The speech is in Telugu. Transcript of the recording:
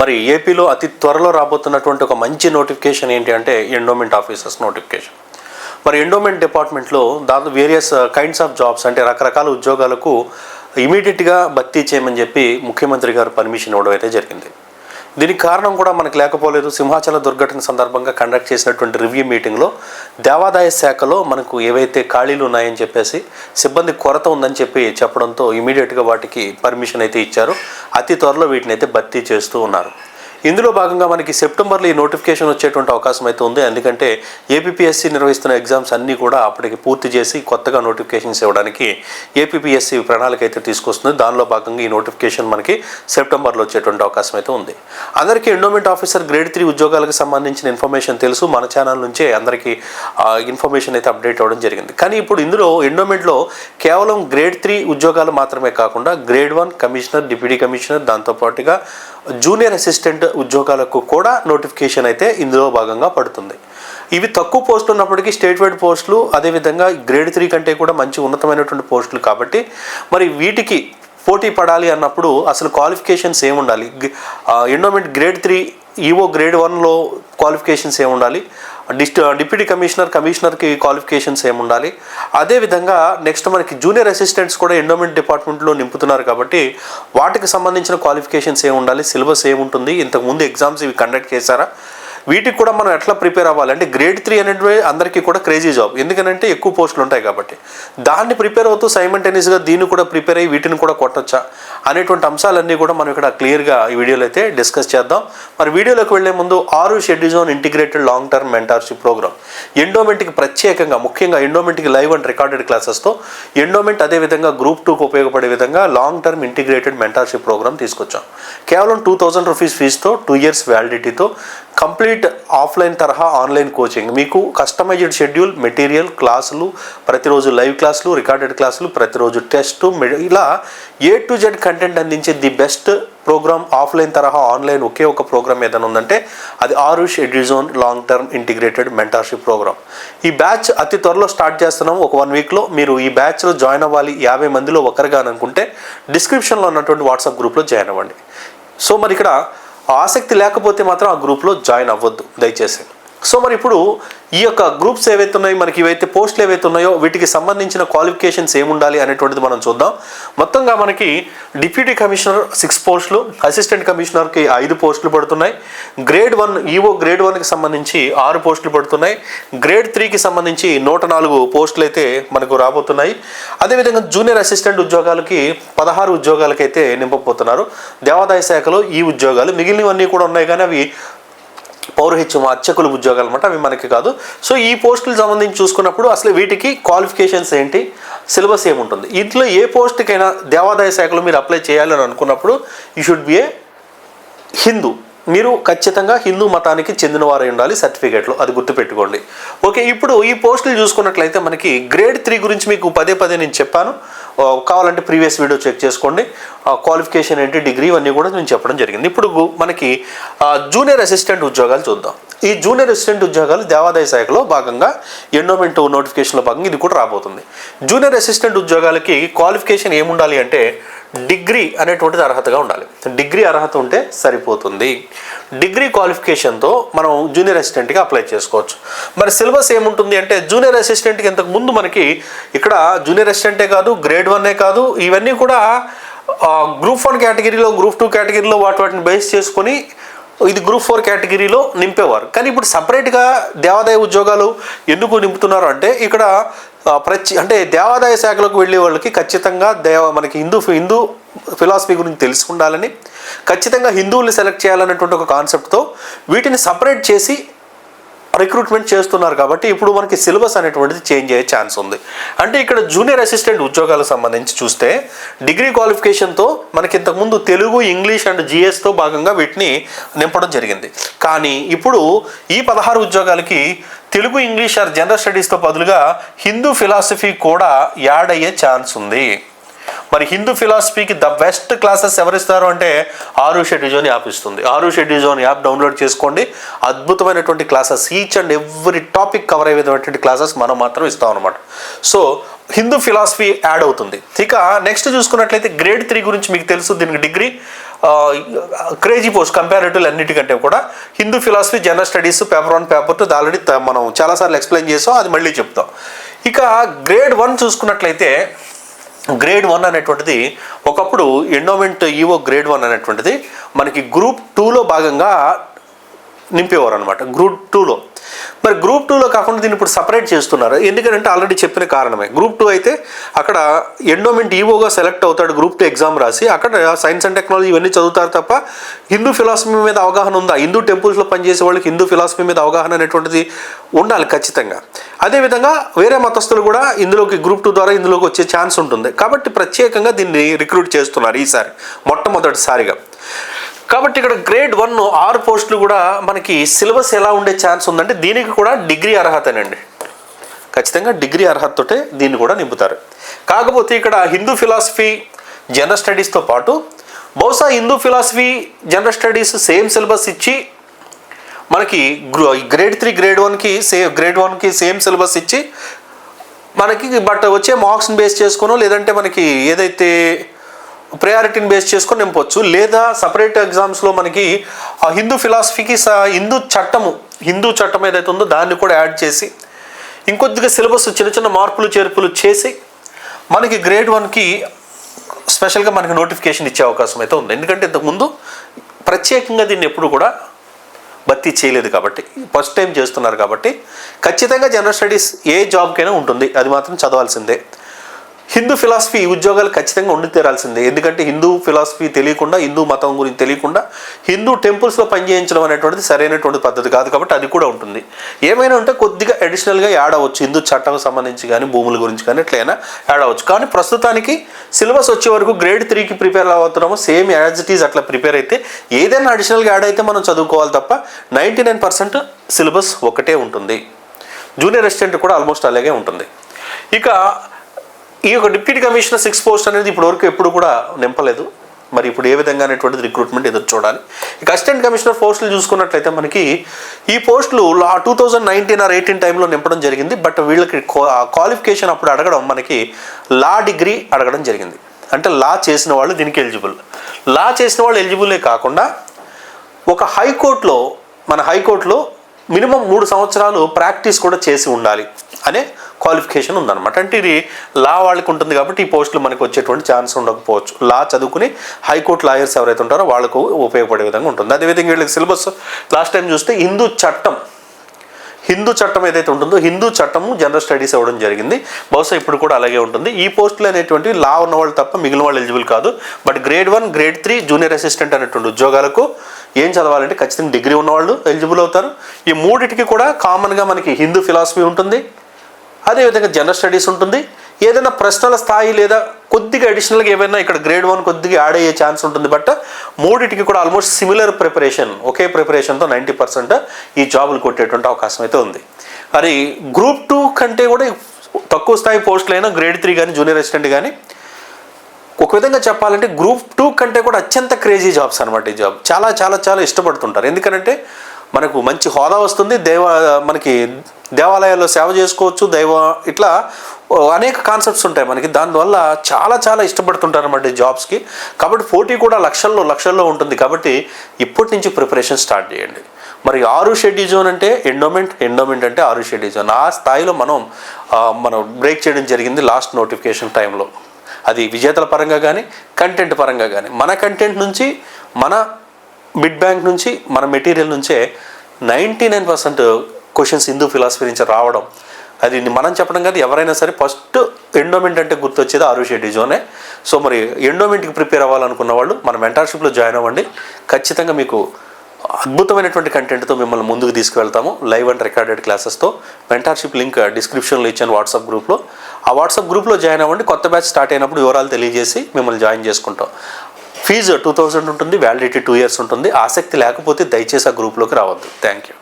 మరి ఏపీలో అతి త్వరలో రాబోతున్నటువంటి ఒక మంచి నోటిఫికేషన్ ఏంటి అంటే ఎండోమెంట్ ఆఫీసర్స్ నోటిఫికేషన్ మరి ఎండోమెంట్ డిపార్ట్మెంట్లో దాదాపు వేరియస్ కైండ్స్ ఆఫ్ జాబ్స్ అంటే రకరకాల ఉద్యోగాలకు ఇమీడియట్గా భర్తీ చేయమని చెప్పి ముఖ్యమంత్రి గారు పర్మిషన్ ఇవ్వడం అయితే జరిగింది. దీనికి కారణం కూడా మనకు లేకపోలేదు. సింహాచల దుర్ఘటన సందర్భంగా కండక్ట్ చేసినటువంటి రివ్యూ మీటింగ్లో దేవాదాయ శాఖలో మనకు ఏవైతే ఖాళీలు ఉన్నాయని చెప్పేసి సిబ్బంది కొరత ఉందని చెప్పి చెప్పడంతో ఇమీడియట్గా వాటికి పర్మిషన్ అయితే ఇచ్చారు. అతి త్వరలో వీటిని అయితే భర్తీ చేస్తూ ఉన్నారు. ఇందులో భాగంగా మనకి సెప్టెంబర్లో ఈ నోటిఫికేషన్ వచ్చేటువంటి అవకాశం అయితే ఉంది. ఎందుకంటే ఏపీఎస్సి నిర్వహిస్తున్న ఎగ్జామ్స్ అన్నీ కూడా అప్పటికి పూర్తి చేసి కొత్తగా నోటిఫికేషన్స్ ఇవ్వడానికి ఏపీఎస్సి ప్రణాళిక అయితే తీసుకొస్తుంది. దానిలో భాగంగా ఈ నోటిఫికేషన్ మనకి సెప్టెంబర్లో వచ్చేటువంటి అవకాశం అయితే ఉంది. అందరికీ ఎండోమెంట్ ఆఫీసర్ గ్రేడ్ త్రీ ఉద్యోగాలకు సంబంధించిన ఇన్ఫర్మేషన్ తెలుసు. మన ఛానల్ నుంచే అందరికీ ఇన్ఫర్మేషన్ అయితే అప్డేట్ అవ్వడం జరిగింది. కానీ ఇప్పుడు ఇందులో ఎండోమెంట్లో కేవలం గ్రేడ్ త్రీ ఉద్యోగాలు మాత్రమే కాకుండా grade one commissioner deputy commissioner దాంతోపాటుగా జూనియర్ అసిస్టెంట్ ఉద్యోగాలకు కూడా నోటిఫికేషన్ అయితే ఇందులో భాగంగా పడుతుంది. ఇవి తక్కువ పోస్టులు ఉన్నప్పటికీ స్టేట్ వైడ్ పోస్టులు అదేవిధంగా గ్రేడ్ త్రీ కంటే కూడా మంచి ఉన్నతమైనటువంటి పోస్టులు కాబట్టి మరి వీటికి పోటీ పడాలి అన్నప్పుడు అసలు క్వాలిఫికేషన్స్ ఏముండాలి? Endowment grade three EO grade వన్లో క్వాలిఫికేషన్స్ ఏముండాలి? డిస్ట్ డిప్యూటీ కమిషనర్ కమిషనర్కి క్వాలిఫికేషన్స్ ఏముండాలి? అదేవిధంగా నెక్స్ట్ మనకి జూనియర్ అసిస్టెంట్స్ కూడా ఎండోమెంట్ డిపార్ట్మెంట్లో నింపుతున్నారు కాబట్టి వాటికి సంబంధించిన క్వాలిఫికేషన్స్ ఏముండాలి? సిలబస్ ఏముంటుంది? ఇంతకుముందు ఎగ్జామ్స్ ఇవి కండక్ట్ చేశారా? వీటికి కూడా మనం ఎట్లా ప్రిపేర్ అవ్వాలి అంటే గ్రేడ్ త్రీ అనేది అందరికీ కూడా క్రేజీ జాబ్. ఎందుకంటే ఎక్కువ పోస్టులు ఉంటాయి కాబట్టి. దాన్ని ప్రిపేర్ అవుతూ సైమంటేనియస్గా దీన్ని కూడా ప్రిపేర్ అయ్యి వీటిని కూడా కొట్టొచ్చా అనేటువంటి అంశాలన్నీ కూడా మనం ఇక్కడ క్లియర్గా ఈ వీడియోలో అయితే డిస్కస్ చేద్దాం. మరి వీడియోలోకి వెళ్ళే ముందు ఆరు schedule zone integrated long term mentorship program. ఎండోమెంట్కి ప్రత్యేకంగా ముఖ్యంగా ఎండోమెంట్కి లైవ్ అండ్ రికార్డెడ్ క్లాసెస్తో ఎండోమెంట్ అదేవిధంగా గ్రూప్ టూకి ఉపయోగపడే విధంగా long term integrated mentorship program తీసుకొచ్చాం. కేవలం టూ థౌజండ్ రూపీస్ ఫీజుతో టూ ఇయర్స్ వ్యాలిడిటీతో కంప్లీట్ ఆఫ్లైన్ తరహా ఆన్లైన్ కోచింగ్ మీకు కస్టమైజ్డ్ షెడ్యూల్ మెటీరియల్ క్లాసులు ప్రతిరోజు లైవ్ క్లాసులు రికార్డెడ్ క్లాసులు ప్రతిరోజు టెస్ట్ ఇలా ఏ టు జెడ్ కంటెంట్ అందించే ది బెస్ట్ ప్రోగ్రామ్ ఆఫ్లైన్ తరహా ఆన్లైన్ ఒకే ఒక ప్రోగ్రామ్ ఏదైనా ఉందంటే అది ఆరు schedule zone long term integrated mentorship program ఈ బ్యాచ్ అతి త్వరలో స్టార్ట్ చేస్తున్నాం. ఒక వన్ వీక్లో మీరు ఈ బ్యాచ్లో జాయిన్ అవ్వాలి. యాభై మందిలో ఒకరుగా అనుకుంటే డిస్క్రిప్షన్లో ఉన్నటువంటి వాట్సాప్ గ్రూప్లో జాయిన్ అవ్వండి. సో మరి ఇక్కడ ఆసక్తి లేకపోతే మాత్రం ఆ గ్రూప్లో జాయిన్ అవ్వద్దు దయచేసి. సో మరి ఇప్పుడు ఈ యొక్క గ్రూప్స్ ఏవైతే ఉన్నాయో మనకి ఇవైతే పోస్టులు ఏవైతే ఉన్నాయో వీటికి సంబంధించిన క్వాలిఫికేషన్స్ ఏముండాలి అనేటువంటిది మనం చూద్దాం. మొత్తంగా మనకి డిప్యూటీ కమిషనర్ సిక్స్ పోస్టులు అసిస్టెంట్ కమిషనర్కి ఐదు పోస్టులు పడుతున్నాయి. గ్రేడ్ వన్ ఈవో గ్రేడ్ వన్కి సంబంధించి ఆరు పోస్టులు పడుతున్నాయి. గ్రేడ్ త్రీకి సంబంధించి నూట నాలుగు పోస్టులు అయితే మనకు రాబోతున్నాయి. అదేవిధంగా జూనియర్ అసిస్టెంట్ ఉద్యోగాలకి పదహారు ఉద్యోగాలకైతే నింపబోతున్నారు. దేవాదాయ శాఖలో ఈ ఉద్యోగాలు మిగిలినవన్నీ కూడా ఉన్నాయి కానీ అవి పౌరహిత్యం అర్చకుల ఉద్యోగాలు అనమాట అవి మనకి కాదు. సో ఈ పోస్టులకు సంబంధించి చూసుకున్నప్పుడు అసలు వీటికి క్వాలిఫికేషన్స్ ఏంటి సిలబస్ ఏముంటుంది. ఇంట్లో ఏ పోస్ట్కైనా దేవాదాయ శాఖలో మీరు అప్లై చేయాలని అనుకున్నప్పుడు you should be a Hindu. మీరు ఖచ్చితంగా హిందూ మతానికి చెందినవారై ఉండాలి సర్టిఫికేట్లో అది గుర్తుపెట్టుకోండి. ఓకే ఇప్పుడు ఈ పోస్టులు చూసుకున్నట్లయితే మనకి గ్రేడ్ త్రీ గురించి మీకు పదే పదే నేను చెప్పాను. కావాలంటే ప్రీవియస్ వీడియో చెక్ చేసుకోండి. క్వాలిఫికేషన్ ఏంటి డిగ్రీ ఇవన్నీ కూడా నేను చెప్పడం జరిగింది. ఇప్పుడు మనకి జూనియర్ అసిస్టెంట్ ఉద్యోగాలు చూద్దాం. ఈ జూనియర్ అసిస్టెంట్ ఉద్యోగాలు దేవాదాయ శాఖలో భాగంగా ఎండోమెంట్ నోటిఫికేషన్లో భాగంగా ఇది కూడా రాబోతుంది. జూనియర్ అసిస్టెంట్ ఉద్యోగాలకి క్వాలిఫికేషన్ ఏముండాలి అంటే డిగ్రీ అనేటువంటిది అర్హతగా ఉండాలి. డిగ్రీ అర్హత ఉంటే సరిపోతుంది. డిగ్రీ క్వాలిఫికేషన్తో మనం జూనియర్ అసిస్టెంట్కి అప్లై చేసుకోవచ్చు. మరి సిలబస్ ఏముంటుంది అంటే జూనియర్ అసిస్టెంట్కి ఇంతకు ముందు మనకి ఇక్కడ జూనియర్ అసిస్టెంటే కాదు గ్రేడ్ వన్నే కాదు ఇవన్నీ కూడా గ్రూప్ వన్ కేటగిరీలో గ్రూప్ టూ కేటగిరీలో వాటి వాటిని బేస్ చేసుకొని ఇది గ్రూప్ ఫోర్ కేటగిరీలో నింపేవారు. కానీ ఇప్పుడు సపరేట్గా దేవాదాయ ఉద్యోగాలు ఎందుకు నింపుతున్నారు అంటే ఇక్కడ ప్రతి అంటే దేవాదాయ శాఖలకు వెళ్ళే వాళ్ళకి ఖచ్చితంగా దేవ మనకి హిందూ హిందూ ఫిలాసఫీ గురించి తెలిసి ఉండాలని ఖచ్చితంగా హిందువుల్ని సెలెక్ట్ చేయాలన్నటువంటి ఒక కాన్సెప్ట్తో వీటిని సపరేట్ చేసి రిక్రూట్మెంట్ చేస్తున్నారు కాబట్టి ఇప్పుడు మనకి సిలబస్ అనేటువంటిది చేంజ్ అయ్యే ఛాన్స్ ఉంది. అంటే ఇక్కడ జూనియర్ అసిస్టెంట్ ఉద్యోగాలకు సంబంధించి చూస్తే డిగ్రీ క్వాలిఫికేషన్తో మనకి ఇంతకుముందు తెలుగు ఇంగ్లీష్ అండ్ జిఎస్తో భాగంగా వీటిని నింపడం జరిగింది. కానీ ఇప్పుడు ఈ పదహారు ఉద్యోగాలకి తెలుగు ఇంగ్లీష్ ఆర్ జనరల్ స్టడీస్తో బదులుగా హిందూ ఫిలాసఫీ కూడా యాడ్ అయ్యే ఛాన్స్ ఉంది. మరి హిందూ ఫిలాసఫీకి ద బెస్ట్ క్లాసెస్ ఎవరిస్తారు అంటే ఆరు షెడ్యూ జోన్ యాప్ ఇస్తుంది. ఆరు షెడ్యూ జోన్ యాప్ డౌన్లోడ్ చేసుకోండి. అద్భుతమైనటువంటి classes each and every topic cover అయ్యేటువంటి క్లాసెస్ మనం మాత్రం ఇస్తాం అనమాట సో హిందూ ఫిలాసఫీ యాడ్ అవుతుంది. ఇక నెక్స్ట్ చూసుకున్నట్లయితే గ్రేడ్ త్రీ గురించి మీకు తెలుసు దీనికి డిగ్రీ క్రేజీ పోస్ట్ కంపారిటివ్ అన్నిటికంటే కూడా. Hindu philosophy general studies paper one paper two already మనం చాలాసార్లు ఎక్స్ప్లెయిన్ చేసాం అది మళ్ళీ చెప్తాం. ఇక గ్రేడ్ వన్ చూసుకున్నట్లయితే గ్రేడ్ వన్ అనేటువంటిది ఒకప్పుడు ఎండోమెంట్ ఈవో గ్రేడ్ వన్ అనేటువంటిది మనకి గ్రూప్ టూలో భాగంగా నింపేవారు అనమాట గ్రూప్ టూలో మరి గ్రూప్ టూలో కాకుండా దీన్ని ఇప్పుడు సపరేట్ చేస్తున్నారు. ఎందుకంటే ఆల్రెడీ చెప్పిన కారణమే. గ్రూప్ టూ అయితే అక్కడ ఎండోమెంట్ ఈవోగా సెలెక్ట్ అవుతాడు గ్రూప్ టూ ఎగ్జామ్ రాసి అక్కడ సైన్స్ అండ్ టెక్నాలజీ ఇవన్నీ చదువుతారు తప్ప హిందూ ఫిలాసఫీ మీద అవగాహన ఉందా? హిందూ టెంపుల్స్లో పనిచేసే వాళ్ళకి హిందూ ఫిలాసఫీ మీద అవగాహన అనేటువంటిది ఉండాలి ఖచ్చితంగా. అదేవిధంగా వేరే మతస్థులు కూడా ఇందులోకి గ్రూప్ టూ ద్వారా ఇందులోకి వచ్చే ఛాన్స్ ఉంటుంది. కాబట్టి ప్రత్యేకంగా దీన్ని రిక్రూట్ చేస్తున్నారు ఈసారి మొట్టమొదటిసారిగా. కాబట్టి ఇక్కడ గ్రేడ్ వన్ ఆరు పోస్టులు కూడా మనకి సిలబస్ ఎలా ఉండే ఛాన్స్ ఉందంటే దీనికి కూడా డిగ్రీ అర్హతనండి. ఖచ్చితంగా డిగ్రీ అర్హతతోటే దీన్ని కూడా నింపుతారు. కాకపోతే ఇక్కడ హిందూ ఫిలాసఫీ జనరల్ స్టడీస్తో పాటు బహుశా Hindu philosophy general studies same syllabus ఇచ్చి మనకి గ్రేడ్ త్రీ గ్రేడ్ వన్కి సే గ్రేడ్ వన్కి సేమ్ సిలబస్ ఇచ్చి మనకి బట్ వచ్చే మార్క్స్ని బేస్ చేసుకోనో లేదంటే మనకి ఏదైతే ప్రయారిటీని బేస్ చేసుకొని నింపొచ్చు. లేదా సపరేట్ ఎగ్జామ్స్లో మనకి ఆ హిందూ ఫిలాసఫీకి స హిందూ చట్టము హిందూ చట్టం ఏదైతే ఉందో దాన్ని కూడా యాడ్ చేసి ఇంకొద్దిగా సిలబస్ చిన్న చిన్న మార్పులు చేర్పులు చేసి మనకి గ్రేడ్ వన్కి స్పెషల్గా మనకి నోటిఫికేషన్ ఇచ్చే అవకాశం అయితే ఉంది. ఎందుకంటే ఇంతకుముందు ప్రత్యేకంగా దీన్ని ఎప్పుడు కూడా భర్తీ చేయలేదు కాబట్టి ఫస్ట్ టైం చేస్తున్నారు కాబట్టి ఖచ్చితంగా జనరల్ స్టడీస్ ఏ జాబ్కైనా ఉంటుంది. అది మాత్రం చదవాల్సిందే. హిందూ ఫిలాసఫీ ఉద్యోగాలు ఖచ్చితంగా ఉండి తీరాల్సిందే. ఎందుకంటే హిందూ ఫిలాసఫీ తెలియకుండా హిందూ మతం గురించి తెలియకుండా హిందూ టెంపుల్స్లో పనిచేయించడం అనేటువంటిది సరైనటువంటి పద్ధతి కాదు కాబట్టి అది కూడా ఉంటుంది. ఏమైనా ఉంటే కొద్దిగా అడిషనల్గా యాడ్ అవ్వచ్చు. హిందూ చట్టం సంబంధించి కానీ భూముల గురించి కానీ ఎట్లయినా యాడ్ అవ్వచ్చు. కానీ ప్రస్తుతానికి సిలబస్ వచ్చే వరకు గ్రేడ్ త్రీకి ప్రిపేర్ అవుతున్నాము. సేమ్ యాజ్ ఇట్ ఈజ్ అట్లా ప్రిపేర్ అయితే ఏదైనా అడిషనల్గా యాడ్ అయితే మనం చదువుకోవాలి తప్ప నైంటీ నైన్ పర్సెంట్ సిలబస్ ఒకటే ఉంటుంది. జూనియర్ అసిస్టెంట్ కూడా ఆల్మోస్ట్ అలాగే ఉంటుంది. ఇక ఈ యొక్క డిప్యూటీ కమిషనర్ సిక్స్ పోస్ట్ అనేది ఇప్పుడు వరకు ఎప్పుడు కూడా నింపలేదు. మరి ఇప్పుడు ఏ విధంగా అనేటువంటిది రిక్రూట్మెంట్ ఎదురు చూడాలి. ఇక అసిస్టెంట్ కమిషనర్ పోస్టులు చూసుకున్నట్లయితే మనకి ఈ పోస్టులు two thousand nineteen or eighteen టైంలో నింపడం జరిగింది. బట్ వీళ్ళకి క్వాలిఫికేషన్ అప్పుడు అడగడం మనకి లా డిగ్రీ అడగడం జరిగింది. అంటే లా చేసిన వాళ్ళు దీనికి ఎలిజిబుల్. లా చేసిన వాళ్ళు ఎలిజిబులే కాకుండా ఒక హైకోర్టులో మన హైకోర్టులో మినిమం మూడు సంవత్సరాలు ప్రాక్టీస్ కూడా చేసి ఉండాలి. అనే క్వాలిఫికేషన్ ఉందన్నమాట. అంటే ఇది లా వాళ్ళకి ఉంటుంది కాబట్టి ఈ పోస్టులు మనకు వచ్చేటువంటి ఛాన్స్ ఉండకపోవచ్చు. లా చదువుకుని హైకోర్టు లాయర్స్ ఎవరైతే ఉంటారో వాళ్ళకు ఉపయోగపడే విధంగా ఉంటుంది. అదేవిధంగా వీళ్ళకి సిలబస్ లాస్ట్ టైం చూస్తే హిందూ చట్టం హిందూ చట్టం ఏదైతే ఉంటుందో హిందూ చట్టము జనరల్ స్టడీస్ అవ్వడం జరిగింది. బహుశా ఇప్పుడు కూడా అలాగే ఉంటుంది. ఈ పోస్టులు అనేటువంటి లా ఉన్న వాళ్ళు తప్ప మిగిలిన వాళ్ళు ఎలిజిబుల్ కాదు. But grade one grade three junior assistant అనేటువంటి ఉద్యోగాలకు ఏం చదవాలంటే ఖచ్చితంగా డిగ్రీ ఉన్నవాళ్ళు ఎలిజిబుల్ అవుతారు. ఈ మూడిటికి కూడా కామన్గా మనకి హిందూ ఫిలాసఫీ ఉంటుంది. అదేవిధంగా జనరల్ స్టడీస్ ఉంటుంది. ఏదైనా ప్రశ్నల స్థాయి లేదా కొద్దిగా అడిషనల్గా ఏమైనా ఇక్కడ గ్రేడ్ వన్ కొద్దిగా యాడ్ అయ్యే ఛాన్స్ ఉంటుంది. బట్ మూడింటికి కూడా ఆల్మోస్ట్ సిమిలర్ ప్రిపరేషన్ ఒకే ప్రిపరేషన్తో నైంటీ పర్సెంట్ ఈ జాబులు కొట్టేటువంటి అవకాశం అయితే ఉంది. మరి గ్రూప్ టూ కంటే కూడా తక్కువ స్థాయి పోస్టులైనా గ్రేడ్ త్రీ కానీ జూనియర్ అసిస్టెంట్ కానీ ఒక విధంగా చెప్పాలంటే గ్రూప్ టూ కంటే కూడా అత్యంత క్రేజీ జాబ్స్ అనమాట ఈ జాబ్ చాలా చాలా చాలా ఇష్టపడుతుంటారు. ఎందుకంటే మనకు మంచి హోదా వస్తుంది దేవ మనకి దేవాలయాల్లో సేవ చేసుకోవచ్చు దైవ ఇట్లా అనేక కాన్సెప్ట్స్ ఉంటాయి మనకి. దానివల్ల చాలా చాలా ఇష్టపడుతుంటారు అన్నమాట ఈ జాబ్స్కి. కాబట్టి పోటీ కూడా లక్షల్లో లక్షల్లో ఉంటుంది. కాబట్టి ఇప్పటి నుంచి ప్రిపరేషన్ స్టార్ట్ చేయండి. మరి ఆరు షెడ్యూల్ జోన్ అంటే ఎండోమెంట్ ఎండోమెంట్ అంటే ఆరు షెడ్యూల్ జోన్. ఆ స్థాయిలో మనం మనం బ్రేక్ చేయడం జరిగింది లాస్ట్ నోటిఫికేషన్ టైంలో. అది విజేతల పరంగా కానీ కంటెంట్ పరంగా కానీ మన కంటెంట్ నుంచి మన మిడ్ బ్యాంక్ నుంచి మన మెటీరియల్ నుంచే ninety nine percent questions Hindu philosophy నుంచి రావడం. అది మనం చెప్పడం కాదు ఎవరైనా సరే ఫస్ట్ ఎండోమెంట్ అంటే గుర్తొచ్చేది ఆరు షెడ్డి జోనే. సో మరి ఎండోమెంట్కి ప్రిపేర్ అవ్వాలనుకున్న వాళ్ళు మన మెంటర్షిప్లో జాయిన్ అవ్వండి. ఖచ్చితంగా మీకు అద్భుతమైనటువంటి కంటెంట్తో మిమ్మల్ని ముందుకు తీసుకువెళ్తాము లైవ్ అండ్ రికార్డెడ్ క్లాసెస్తో. మెంటార్షిప్ లింక్ డిస్క్రిప్షన్లో ఇచ్చాను వాట్సాప్ గ్రూప్లో. ఆ వాట్సాప్ గ్రూప్లో జాయిన్ అవ్వండి కొత్త బ్యాచ్ స్టార్ట్ అయినప్పుడు వివరాలు తెలియజేసి మిమ్మల్ని జాయిన్ చేసుకుంటాం. ఫీజు టూ థౌజండ్ ఉంటుంది వ్యాలిడిటీ టూ ఇయర్స్ ఉంటుంది. ఆసక్తి లేకపోతే దయచేసి ఆ గ్రూప్లోకి రావద్దు. Thank you.